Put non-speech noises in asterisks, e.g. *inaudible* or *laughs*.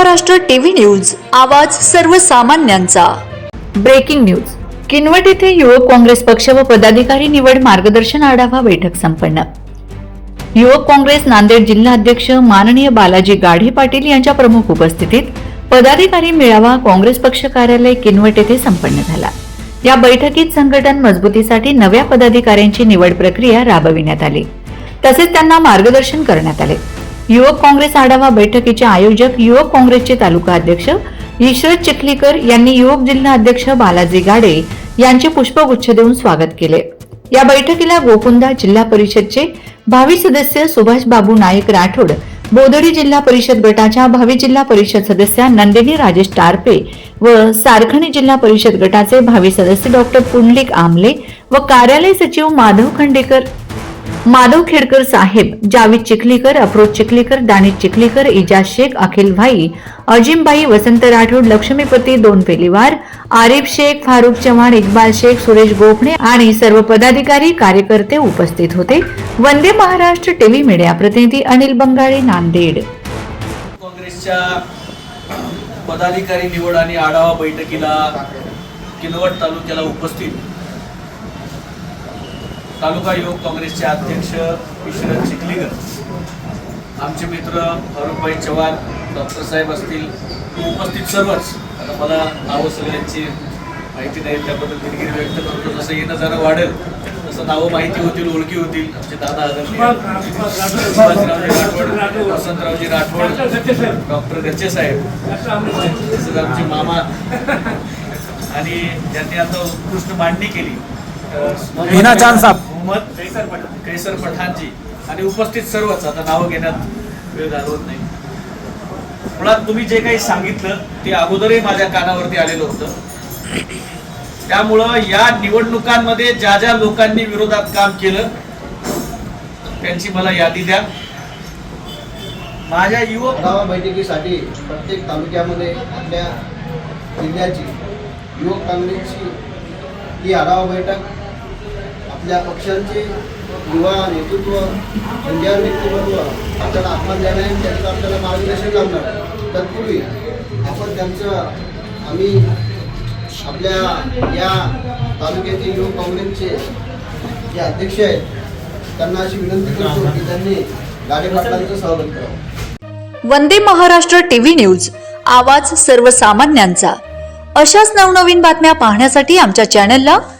Maharashtra TV news आवाज सर्वसामान्यांचा. Breaking news. Kinwat येथे युवक काँग्रेस पक्ष व पदाधिकारी निवड मार्गदर्शन आढावा बैठक संपन्न. युवक काँग्रेस नांदेड जिल्हा अध्यक्ष माननीय बालाजी गाढे पाटील यांच्या प्रमुख उपस्थितीत पदाधिकारी मेळावा काँग्रेस पक्ष कार्यालय किनवट येथे संपन्न झाला. या बैठकीत संघटन मजबूतीसाठी नव्या पदाधिकाऱ्यांची निवड प्रक्रिया राबविण्यात आली. तसेच त्यांना मार्गदर्शन करण्यात आले. युवक काँग्रेस आढावा बैठकीचे आयोजक युवक काँग्रेसचे तालुका अध्यक्ष ईश्वर चिखलीकर यांनी युवक जिल्हा अध्यक्ष बालाजी गाडे यांचे पुष्पगुच्छ देऊन स्वागत केले. या बैठकीला गोकुंदा जिल्हा परिषदचे भावी सदस्य सुभाष बाबू नाईक राठोड बोदडी जिल्हा परिषद गटाच्या भावी जिल्हा परिषद सदस्या नंदिनी राजेश टारपे व सारखणी जिल्हा परिषद गटाचे भावी सदस्य डॉक्टर पुंडलिक आमले व कार्यालय सचिव माधव खंडेकर माधव खेडकर साहेब जावेद चिखलीकर अप्रोच चिखलीकर दानिश चिखलीकर इजाज शेख अखिल भाई अजिमबाई वसंत राठोड लक्ष्मीपती दोन पेलीवार आरिफ शेख फारुख चव्हाण इक्बाल शेख सुरेश गोखणे आणि सर्व पदाधिकारी कार्यकर्ते उपस्थित होते. वंदे महाराष्ट्र टीव्ही मीडिया प्रतिनिधी अनिल बंगाळे नांदेड. काँग्रेसच्या पदाधिकारी निवड आणि आढावा बैठकीला किनवट तालुक्याला उपस्थित तालुका युवक काँग्रेसचे अध्यक्ष ईश्वर चिखलीकर आमचे मित्र फारुखभाई चव्हाण डॉक्टर साहेब असतील उपस्थित सर्वच. आता मला नावं सगळ्यांची माहिती नाही त्याबद्दल दिलगिरी व्यक्त करतो. जसं येणं जाणं वाढेल तसं नावं माहिती होतील ओळखी होतील. आमचे दादा आदरणीय वसंतरावजी राठोड डॉक्टर गच्चे साहेब. तसंच आमचे मामा. *laughs* आणि ज्यांनी आता उत्कृष्ट मांडणी केली हिना चांद साहेब. मोहम्मद कैसर पठाणजी. आणि उपस्थित सर्वच आता नावं घेण्यात वेळ घालवत नाही. मुळात तुम्ही जे काही सांगितलं ते अगोदरही माझ्या कानावरती आलेलं होतं. त्यामुळं या निवडणुकांमध्ये ज्या ज्या लोकांनी विरोधात काम केलं त्यांची मला यादी द्या. माझ्या युवक आढावा बैठकीसाठी प्रत्येक तालुक्यामध्ये आपल्या जिल्ह्याची युवक काँग्रेसची ही आढावा बैठक आपल्या पक्षांचे युवा नेतृत्व इंडिया नेतृत्व आपल्याला आत्मान देणार आहे त्यांचं आपल्याला मार्गदर्शन लावणार तत्पूर्वी आपण त्यांचं आम्ही आपल्या या तालुक्यातील युवक काँग्रेसचे जे अध्यक्ष आहेत त्यांना अशी विनंती करतो की त्यांनी गाडे पाटलांचं स्वागत करावं. वंदे महाराष्ट्र टीव्ही न्यूज आवाज सर्वसामान्यांचा. अशाच नवनवीन बातम्या पाहण्यासाठी आमच्या चॅनलला